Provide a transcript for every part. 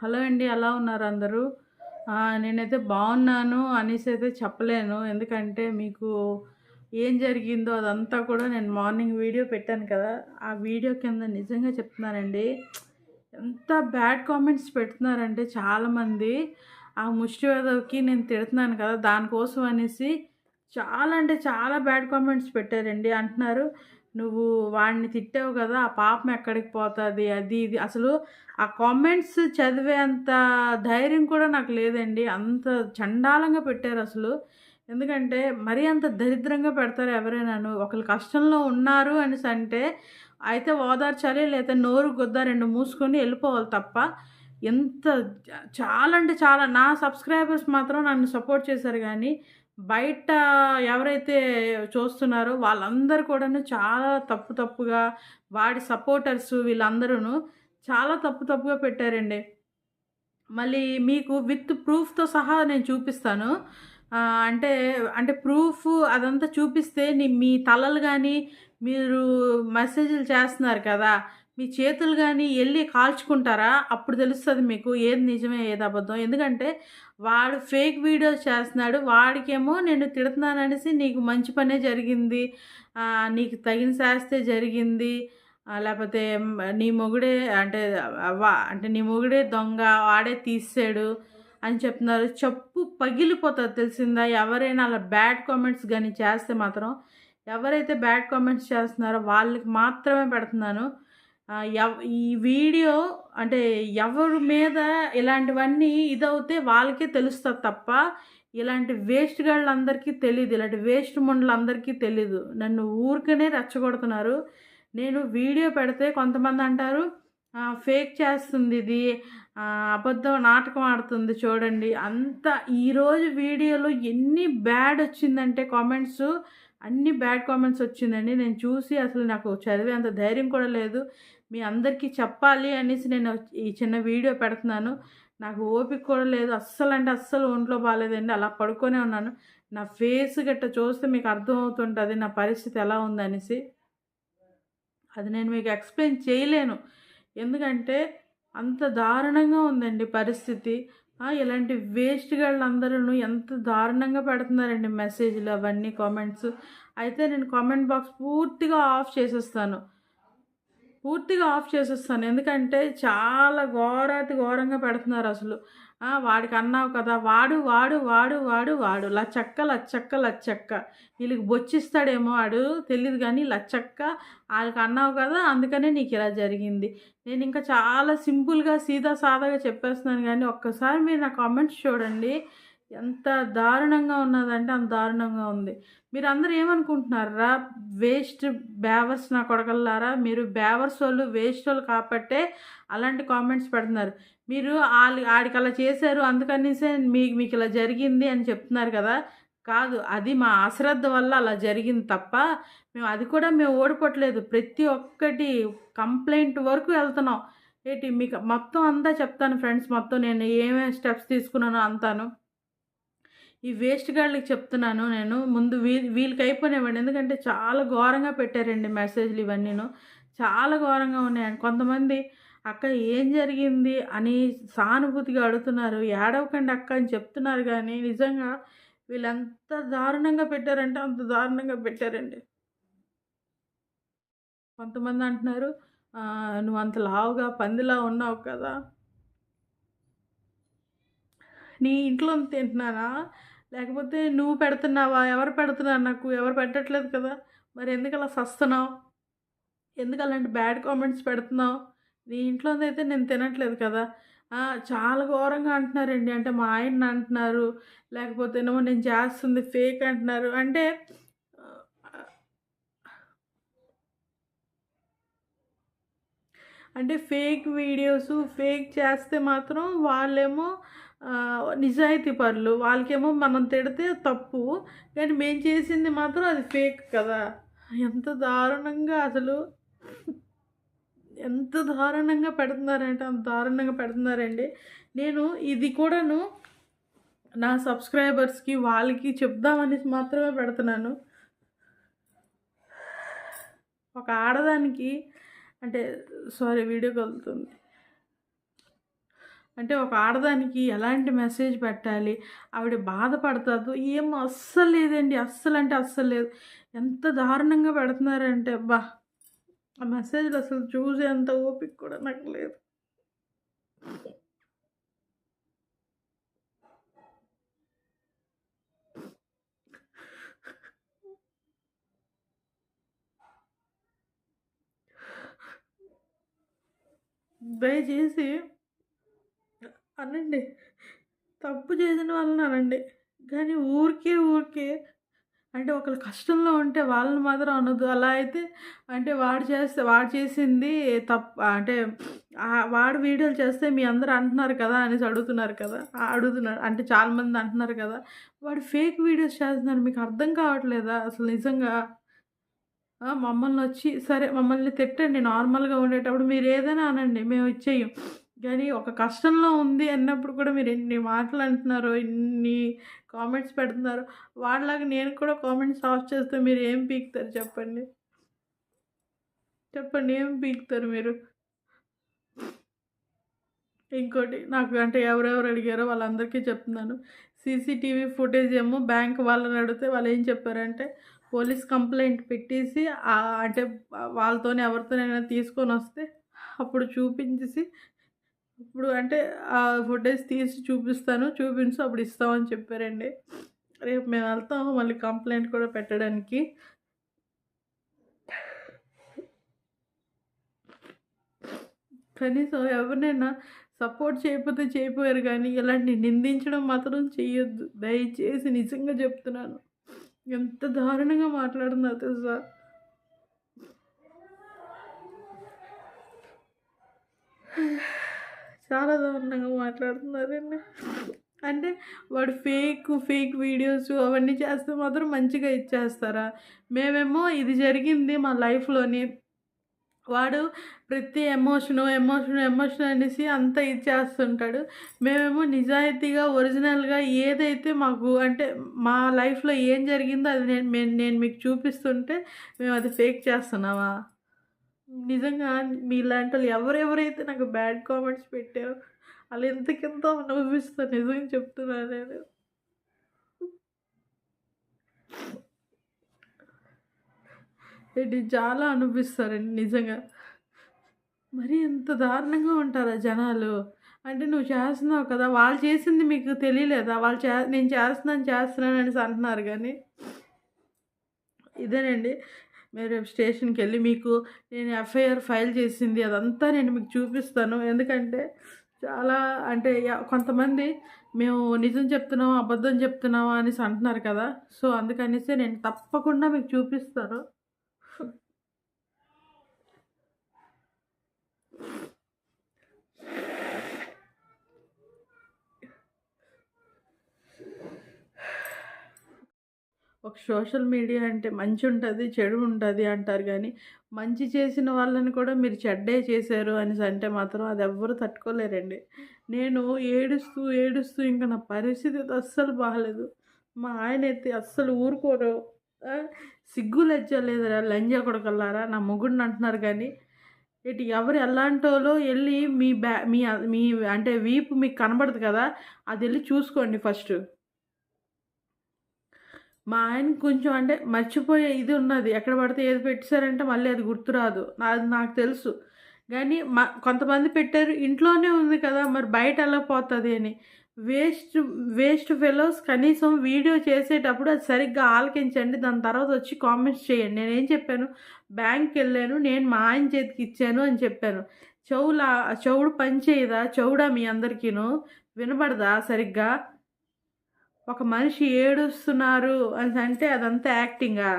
Hello అండి ఎలా ఉన్నారు అందరూ? నేనైతే బాగున్నాను అనేసి అయితే చెప్పలేను. ఎందుకంటే మీకు ఏం జరిగిందో అదంతా కూడా నేను మార్నింగ్ వీడియో పెట్టాను కదా. ఆ వీడియో కింద నిజంగా చెప్తున్నానండి ఎంత బ్యాడ్ కామెంట్స్ పెడుతున్నారంటే చాలామంది. ఆ ముష్టివేదవికి నేను తిడుతున్నాను కదా దానికోసం అనేసి చాలా అంటే చాలా బ్యాడ్ కామెంట్స్ పెట్టారండి. అంటున్నారు నువ్వు వాడిని తిట్టావు కదా ఆ పాపం ఎక్కడికి పోతుంది? అది ఇది. అసలు ఆ కామెంట్స్ చదివేంత ధైర్యం కూడా నాకు లేదండి. అంత చండాలంగా పెట్టారు అసలు. ఎందుకంటే మరీ అంత దరిద్రంగా పెడతారు ఎవరైనాను. ఒకళ్ళు కష్టంలో ఉన్నారు అనేసి అంటే అయితే ఓదార్చాలి లేదా నోరు గుద్ద రెండు మూసుకొని వెళ్ళిపోవాలి తప్ప ఎంత చాలా అంటే చాలా. నా సబ్స్క్రైబర్స్ మాత్రం నన్ను సపోర్ట్ చేశారు కానీ బయట ఎవరైతే చూస్తున్నారో వాళ్ళందరూ కూడాను చాలా తప్పు తప్పుగా వాడి సపోర్టర్స్ వీళ్ళందరూ చాలా తప్పు తప్పుగా పెట్టారండి. మళ్ళీ మీకు విత్ ప్రూఫ్తో సహా నేను చూపిస్తాను. అంటే అంటే ప్రూఫ్ అదంతా చూపిస్తే మీ తలలు కానీ మీరు మెసేజ్లు చేస్తున్నారు కదా మీ చేతులు కానీ వెళ్ళి కాల్చుకుంటారా? అప్పుడు తెలుస్తుంది మీకు ఏది నిజమే ఏది అబద్ధం. ఎందుకంటే వాడు ఫేక్ వీడియోస్ చేస్తున్నాడు. వాడికేమో నేను తిడుతున్నాను అనేసి నీకు మంచి పనే జరిగింది. నీకు తగిన శాస్తే జరిగింది. లేకపోతే నీ మొగుడే అంటే వా- అంటే నీ మొగుడే దొంగ వాడే తీసాడు అని చెప్తున్నారు. చెప్పు పగిలిపోతుంది తెలిసిందా? ఎవరైనా అలా బ్యాడ్ కామెంట్స్ కానీ చేస్తే మాత్రం ఎవరైతే బ్యాడ్ కామెంట్స్ చేస్తున్నారో వాళ్ళకి మాత్రమే పెడుతున్నాను. ఈ వీడియో అంటే ఎవరి మీద ఇలాంటివన్నీ ఇదవుతే వాళ్ళకే తెలుస్తుంది తప్ప ఇలాంటి వేస్ట్ గాళ్ళందరికీ తెలియదు ఇలాంటి వేస్ట్ ముండలందరికీ తెలీదు. నన్ను ఊరికనే రెచ్చగొడుతున్నారు. నేను వీడియో పెడితే కొంతమంది అంటారు ఫేక్ చేస్తుంది ఇది అబద్ధం నాటకం ఆడుతుంది చూడండి. అంత ఈరోజు వీడియోలో ఎన్ని బ్యాడ్ వచ్చిందంటే కామెంట్స్ అన్ని బ్యాడ్ కామెంట్స్ వచ్చిందండి. నేను చూసి అసలు నాకు చదివే అంత ధైర్యం కూడా లేదు. మీ అందరికీ చెప్పాలి అనేసి నేను ఈ చిన్న వీడియో పెడుతున్నాను. నాకు ఓపిక కూడా లేదు. అస్సలు అంటే అస్సలు ఒంట్లో బాగాలేదండి అలా పడుకొనే ఉన్నాను. నా ఫేస్ గట్ట చూస్తే మీకు అర్థమవుతుంటుంది నా పరిస్థితి ఎలా ఉందనేసి. అది నేను మీకు ఎక్స్ప్లెయిన్ చేయలేను. ఎందుకంటే అంత దారుణంగా ఉందండి పరిస్థితి. ఇలాంటి వేస్ట్ వాళ్ళందరూ ఎంత దారుణంగా పెడుతున్నారండి మెసేజ్లు అవన్నీ కామెంట్స్. అయితే నేను కామెంట్ బాక్స్ పూర్తిగా ఆఫ్ చేసేస్తాను. పూర్తిగా ఆఫ్ చేసేస్తాను. ఎందుకంటే చాలా ఘోరాతి ఘోరంగా పెడుతున్నారు అసలు. వాడికి అన్నావు కదా వాడు వాడు వాడు వాడు వాడు లచ్చక్క లచ్చక్క లచ్చక్క. వీళ్ళకి బొచ్చిస్తాడేమో వాడు తెలియదు కానీ లచ్చక్క వాళ్ళకి అన్నావు కదా అందుకనే నీకు ఇలా జరిగింది. నేను ఇంకా చాలా సింపుల్గా సీదా సాదాగా చెప్పేస్తున్నాను కానీ ఒక్కసారి మీరు నా కామెంట్స్ చూడండి. ఎంత దారుణంగా ఉన్నదంటే అంత దారుణంగా ఉంది. మీరు అందరూ ఏమనుకుంటున్నారా? వేస్ట్ బేవర్స్ నా కొడకల్లారా? మీరు బేవర్స్ వాళ్ళు వేస్ట్ వాళ్ళు కాబట్టే అలాంటి కామెంట్స్ పెడుతున్నారు. మీరు వాళ్ళు ఆడికి అలా చేశారు అందుకనేసే మీకు మీకు ఇలా జరిగింది అని చెప్తున్నారు కదా. కాదు అది మా అశ్రద్ధ వల్ల అలా జరిగింది తప్ప మేము అది కూడా మేము ఓడిపోవట్లేదు. ప్రతి ఒక్కటి కంప్లైంట్ వరకు వెళ్తున్నాం. ఏంటి మీకు మొత్తం అంతా చెప్తాను ఫ్రెండ్స్ మొత్తం నేను ఏమేమి స్టెప్స్ తీసుకున్నానో అంతాను. ఈ వేస్ట్ గాళ్ళకి చెప్తున్నాను నేను. ముందు వీ వీళ్ళకి అయిపోయినవ్వండి ఎందుకంటే చాలా ఘోరంగా పెట్టారండి మెసేజ్లు ఇవన్నీను. చాలా ఘోరంగా ఉన్నాయండి. కొంతమంది అక్క ఏం జరిగింది? అని సానుభూతిగా అడుగుతున్నారు. ఏడవకండి అక్క అని చెప్తున్నారు కానీ నిజంగా వీళ్ళంత దారుణంగా పెట్టారంటే అంత దారుణంగా పెట్టారండి. కొంతమంది అంటున్నారు నువ్వు అంత లావుగా పందిలా ఉన్నావు కదా. నీ ఇంట్లో తింటున్నానా? లేకపోతే నువ్వు పెడుతున్నావా? ఎవరు పెడుతున్నారు నాకు? ఎవరు పెట్టట్లేదు కదా? మరి ఎందుకు అలా సస్తున్నావు? ఎందుకు అలాంటి బ్యాడ్ కామెంట్స్ పెడుతున్నావు? నీ ఇంట్లో అయితే నేను తినట్లేదు కదా? చాలా ఘోరంగా అంటున్నారండి. అంటే మా ఆయన అంటున్నారు. లేకపోతే ఏమో నేను చేస్తుంది ఫేక్ అంటున్నారు. అంటే అంటే ఫేక్ వీడియోస్ ఫేక్ చేస్తే మాత్రం వాళ్ళేమో నిజాయితీ పరులు వాళ్ళకేమో మనం తిడితే తప్పు కానీ మేము చేసింది మాత్రం అది ఫేక్ కదా. ఎంత దారుణంగా అసలు. ఎంత దారుణంగా పెడుతున్నారంటే అంత దారుణంగా పెడుతున్నారండి. నేను ఇది కూడాను నా సబ్స్క్రైబర్స్కి వాళ్ళకి చెప్దామనేసి మాత్రమే పెడుతున్నాను. ఒక ఆడదానికి అంటే సారీ వీడియో కలుగుతుంది అంటే ఒక ఆడదానికి ఎలాంటి మెసేజ్ పెట్టాలి? ఆవిడ బాధపడతాదో? ఏం అస్సలు లేదండి. అస్సలు అంటే అస్సలు లేదు. ఎంత దారుణంగా పెడుతున్నారంటే అబ్బా! ఆ మెసేజ్లు అసలు చూసేంత ఓపిక కూడా నాకు లేదు. దయచేసి అనండి. తప్పు చేసిన వాళ్ళని అనండి. కానీ ఊరికే ఊరికే అంటే ఒకరు కష్టంలో ఉంటే వాళ్ళని మాత్రం అనొద్దు. అలా అయితే అంటే వాడు చేస్తే వాడు చేసింది తప్పు అంటే వాడు వీడియోలు చేస్తే మీ అందరూ అంటున్నారు కదా అనేసి అడుగుతున్నారు కదా. అడుగుతున్నారు అంటే చాలామంది అంటున్నారు కదా. వాడు ఫేక్ వీడియోస్ చేస్తున్నారు మీకు అర్థం కావట్లేదా? అసలు నిజంగా? మమ్మల్ని వచ్చి సరే మమ్మల్ని తిట్టండి. నార్మల్గా ఉండేటప్పుడు మీరు ఏదైనా అనండి. మేము ఇచ్చేయం. కానీ ఒక కష్టంలో ఉంది అన్నప్పుడు కూడా మీరు ఎన్ని మాటలు అంటున్నారు ఇన్ని కామెంట్స్ పెడుతున్నారు వాళ్ళలాగా నేను కూడా కామెంట్స్ ఆఫ్ చేస్తే మీరు ఏం పీకుతారు చెప్పండి. చెప్పండి ఏం పీకుతారు మీరు? ఇంకోటి నాకు అంటే ఎవరెవరు అడిగారో వాళ్ళందరికీ చెప్తున్నాను. సీసీటీవీ ఫుటేజ్ ఏమో బ్యాంక్ వాళ్ళని అడిగితే వాళ్ళు ఏం చెప్పారంటే పోలీస్ కంప్లైంట్ పెట్టేసి అంటే వాళ్ళతోనే ఎవరితోనైనా తీసుకొని వస్తే అప్పుడు చూపించేసి ఇప్పుడు అంటే ఆ ఫుటేజ్ తీసి చూపిస్తాను చూపించు అప్పుడు ఇస్తామని చెప్పారండి. రేపు మేము వెళ్తాము మళ్ళీ కంప్లైంట్ కూడా పెట్టడానికి. కనీసం ఎవరినైనా సపోర్ట్ చేయకపోతే చేయపోయారు కానీ ఇలాంటి నిందించడం మాత్రం చేయొద్దు దయచేసి నిజంగా చెప్తున్నాను. ఎంత దారుణంగా మాట్లాడుతున్నారు తెలుసా? చాలా దారుణంగా మాట్లాడుతున్నారండి. అంటే వాడు ఫేక్ ఫేక్ వీడియోస్ అవన్నీ చేస్తే మాత్రం మంచిగా ఇచ్చేస్తారా? మేమేమో ఇది జరిగింది మా లైఫ్లోని. వాడు ప్రతి ఎమోషను ఎమోషను ఎమోషన్ అనేసి అంత ఇచ్చేస్తుంటాడు. మేమేమో నిజాయితీగా ఒరిజినల్గా ఏదైతే మాకు అంటే మా లైఫ్లో ఏం జరిగిందో అది నేను నేను మీకు చూపిస్తుంటే మేము అది ఫేక్ చేస్తున్నావా నిజంగా మీలాంటి వాళ్ళు ఎవరెవరైతే నాకు బ్యాడ్ కామెంట్స్ పెట్టారో వాళ్ళు ఎంతకెంతో అనుభవిస్తారు నిజంగా చెప్తున్నాను నేను. ఇది చాలా అనిపిస్తారండి నిజంగా. మరి ఎంత దారుణంగా ఉంటారా జనాలు. అంటే నువ్వు చేస్తున్నావు కదా వాళ్ళు చేసింది మీకు తెలియలేదా? వాళ్ళు చే నేను చేస్తున్నాను చేస్తున్నాను అనేసి అంటున్నారు కానీ. ఇదేనండి. మీరు స్టేషన్కి వెళ్ళి మీకు నేను ఎఫ్ఐఆర్ ఫైల్ చేసింది అదంతా నేను మీకు చూపిస్తాను. ఎందుకంటే చాలా అంటే కొంతమంది మేము నిజం చెప్తున్నాం అబద్ధం చెప్తున్నాం అనేసి అంటున్నారు కదా. సో అందుకనేసి నేను తప్పకుండా మీకు చూపిస్తాను. ఒక సోషల్ మీడియా అంటే మంచి ఉంటుంది చెడు ఉంటుంది అంటారు కానీ మంచి చేసిన వాళ్ళని కూడా మీరు చెడ్డే చేశారు అనేసి అంటే మాత్రం అది ఎవ్వరు తట్టుకోలేరండి. నేను ఏడుస్తూ ఏడుస్తూ ఇంకా నా పరిస్థితి అస్సలు బాగలేదు మా ఆయన అయితే అస్సలు ఊరుకోరు. సిగ్గు లజ్జ లేదురా లంజ కొడకల్లారా నా మొగుడిని అంటున్నారు కానీ ఇటు ఎవరు ఎలాంటోలో వెళ్ళి మీ బ్యా మీ మీ అంటే వీపు మీకు కనబడదు కదా అది వెళ్ళి చూసుకోండి ఫస్ట్. మా ఆయన కొంచెం అంటే మర్చిపోయే ఇది ఉన్నది. ఎక్కడ పడితే ఏది పెట్టారంటే మళ్ళీ అది గుర్తురాదు అది నాకు తెలుసు. కానీ మా కొంతమంది పెట్టారు. ఇంట్లోనే ఉంది కదా మరి బయట ఎలా పోతుంది అని. వేస్ట్ వేస్ట్ ఫెలోస్ కనీసం వీడియో చేసేటప్పుడు అది సరిగ్గా ఆలకించండి. దాని తర్వాత వచ్చి కామెంట్స్ చేయండి. నేనేం చెప్పాను? బ్యాంక్కి వెళ్ళాను. నేను మా ఆయన చేతికి ఇచ్చాను అని చెప్పాను. చెవుల చెవుడు పని చేయదా చెవుడా మీ అందరికీను? వినబడదా సరిగ్గా? ఒక మనిషి ఏడుస్తున్నారు అని అంటే అదంతా యాక్టింగా?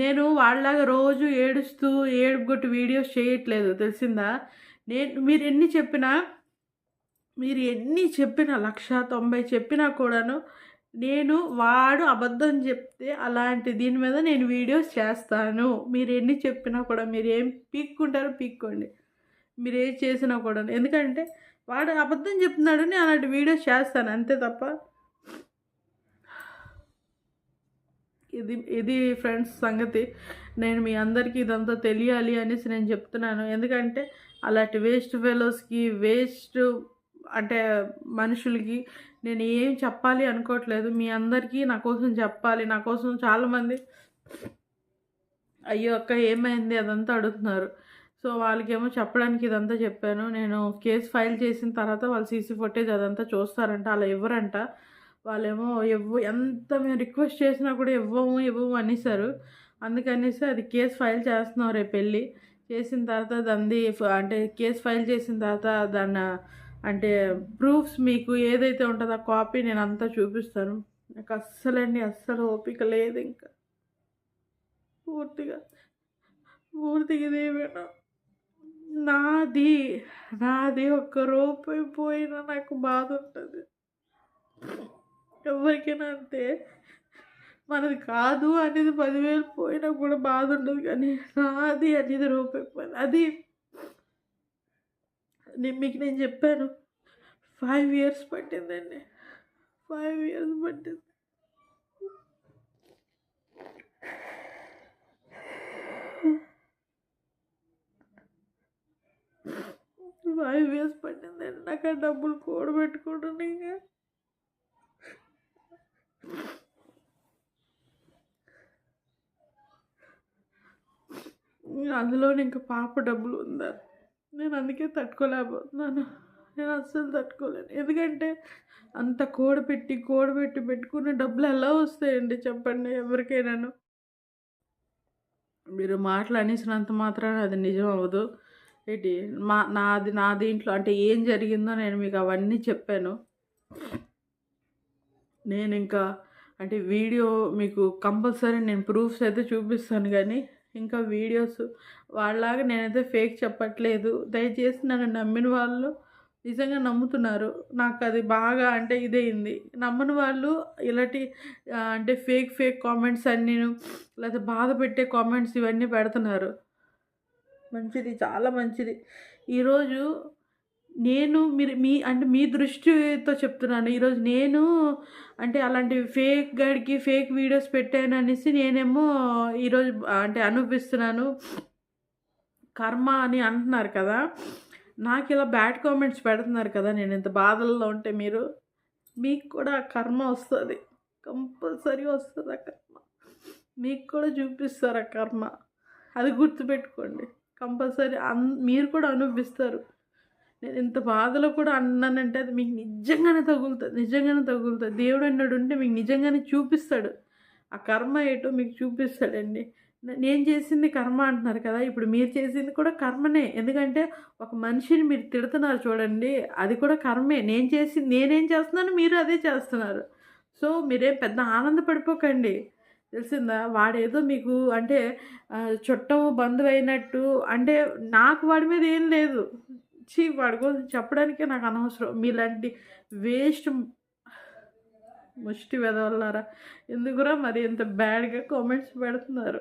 నేను వాళ్ళలాగా రోజు ఏడుస్తూ ఏడుపుగొట్టు వీడియోస్ చేయట్లేదు తెలిసిందా? నేను మీరు ఎన్ని చెప్పినా మీరు ఎన్ని చెప్పినా లక్ష తొంభై చెప్పినా కూడాను నేను వాడు అబద్ధం చెప్తే అలాంటి దీని మీద నేను వీడియోస్ చేస్తాను. మీరు ఎన్ని చెప్పినా కూడా మీరు ఏం పీక్కుంటారో పీక్కోండి. మీరు ఏం చేసినా కూడా ఎందుకంటే వాడు అబద్ధం చెప్తున్నాడు నేను అలాంటి వీడియోస్ చేస్తాను అంతే తప్ప. ఇది ఇది ఫ్రెండ్స్ సంగతి. నేను మీ అందరికీ ఇదంతా తెలియాలి అనేసి నేను చెప్తున్నాను. ఎందుకంటే అలాంటి వేస్ట్ ఫెలోస్కి వేస్ట్ అంటే మనుషులకి నేను ఏం చెప్పాలి అనుకోవట్లేదు. మీ అందరికీ నా కోసం చెప్పాలి. నా కోసం చాలామంది అయ్యో అక్క ఏమైంది అదంతా అడుగుతున్నారు. సో వాళ్ళకేమో చెప్పడానికి ఇదంతా చెప్పాను. నేను కేసు ఫైల్ చేసిన తర్వాత వాళ్ళు సీసీ ఫుటేజ్ అదంతా చూస్తారంట. అలా ఇవ్వరంట. వాళ్ళేమో ఇవ్వ ఎంత మేము రిక్వెస్ట్ చేసినా కూడా ఇవ్వము ఇవ్వము అనేసారు అందుకనేసి అది కేసు ఫైల్ చేస్తున్నాం రేపు వెళ్ళి. చేసిన తర్వాత దాన్ని అంటే కేసు ఫైల్ చేసిన తర్వాత దాన్ని అంటే ప్రూఫ్స్ మీకు ఏదైతే ఉంటుందో ఆ కాపీ నేను అంతా చూపిస్తాను. నాకు అస్సలండి అస్సలు ఓపిక లేదు ఇంకా. పూర్తిగా పూర్తిగా ఇదేమైనా నాది నాది ఒక్క రూపాయి పోయినా నాకు బాధ ఉంటుంది ఎవరికైనా అంతే. మనది కాదు అనేది పదివేలు పోయినా కూడా బాధ ఉండదు కానీ నాది అనేది రూపాయి పోయింది అది నేను మీకు నేను చెప్పాను. ఫైవ్ ఇయర్స్ పట్టిందండి. ఫైవ్ ఇయర్స్ పట్టింది. ఫైవ్ ఇయర్స్ పట్టిందండి నాకు ఆ డబ్బులు కూడబెట్టుకోవడం ఇంకా అందులో ఇంకా పాప డబ్బులు ఉందా? నేను అందుకే తట్టుకోలేకపోతున్నాను. నేను అస్సలు తట్టుకోలేను. ఎందుకంటే అంత కూడబెట్టి కూడబెట్టి పెట్టుకున్న డబ్బులు ఎలా వస్తాయండి చెప్పండి ఎవరికైనాను? మీరు మాటలు అనేసినంత మాత్రాన అది నిజం అవ్వదు. ఏంటి? మా నాది నా దీంట్లో అంటే ఏం జరిగిందో నేను మీకు అవన్నీ చెప్పాను. నేను ఇంకా అంటే వీడియో మీకు కంపల్సరీ నేను ప్రూఫ్స్ అయితే చూపిస్తాను కానీ ఇంకా వీడియోస్ వాళ్ళలాగా నేనైతే ఫేక్ చెప్పట్లేదు. దయచేసి నన్ను నమ్మిన వాళ్ళు నిజంగా నమ్ముతున్నారు. నాకు అది బాగా అంటే ఇదైంది నమ్మని వాళ్ళు ఇలాంటి అంటే ఫేక్ ఫేక్ కామెంట్స్ అన్నీ లేకపోతే బాధ పెట్టే కామెంట్స్ ఇవన్నీ పెడుతున్నారు. మంచిది చాలా మంచిది. ఈరోజు నేను మీరు మీ అంటే మీ దృష్టితో చెప్తున్నాను. ఈరోజు నేను అంటే అలాంటి ఫేక్ గడికి ఫేక్ వీడియోస్ పెట్టాను అనేసి నేనేమో ఈరోజు అంటే అనిపిస్తున్నాను కర్మ అని అంటున్నారు కదా నాకు ఇలా బ్యాడ్ కామెంట్స్ పెడుతున్నారు కదా నేను ఇంత బాధల్లో ఉంటే మీరు మీకు కూడా కర్మ వస్తుంది. కంపల్సరీ వస్తుంది ఆ కర్మ. మీకు కూడా చూపిస్తారు ఆ కర్మ. అది గుర్తుపెట్టుకోండి. కంపల్సరీ అన్ మీరు కూడా అనుభవిస్తారు. నేను ఇంత బాధలో కూడా అన్నానంటే అది మీకు నిజంగానే తగులుతుంది నిజంగానే తగులుతుంది. దేవుడు అన్నాడు ఉంటే మీకు నిజంగానే చూపిస్తాడు. ఆ కర్మ ఏటో మీకు చూపిస్తాడండి. నేను చేసింది కర్మ అంటున్నారు కదా ఇప్పుడు మీరు చేసింది కూడా కర్మనే. ఎందుకంటే ఒక మనిషిని మీరు తిడుతున్నారు చూడండి అది కూడా కర్మే. నేను చేసి నేనేం చేస్తున్నాను మీరు అదే చేస్తున్నారు. సో మీరేం పెద్ద ఆనందపడిపోకండి. తెలిసిందా? వాడేదో మీకు అంటే చుట్టం బంధువు అయినట్టు అంటే నాకు వాడి మీద ఏం లేదు. చీ వాడి కోసం చెప్పడానికే నాకు అనవసరం. మీలాంటి వేస్ట్ ముష్టి వెదవల్లారా ఎందుకురా మరి ఇంత బ్యాడ్గా కామెంట్స్ పెడుతున్నారు?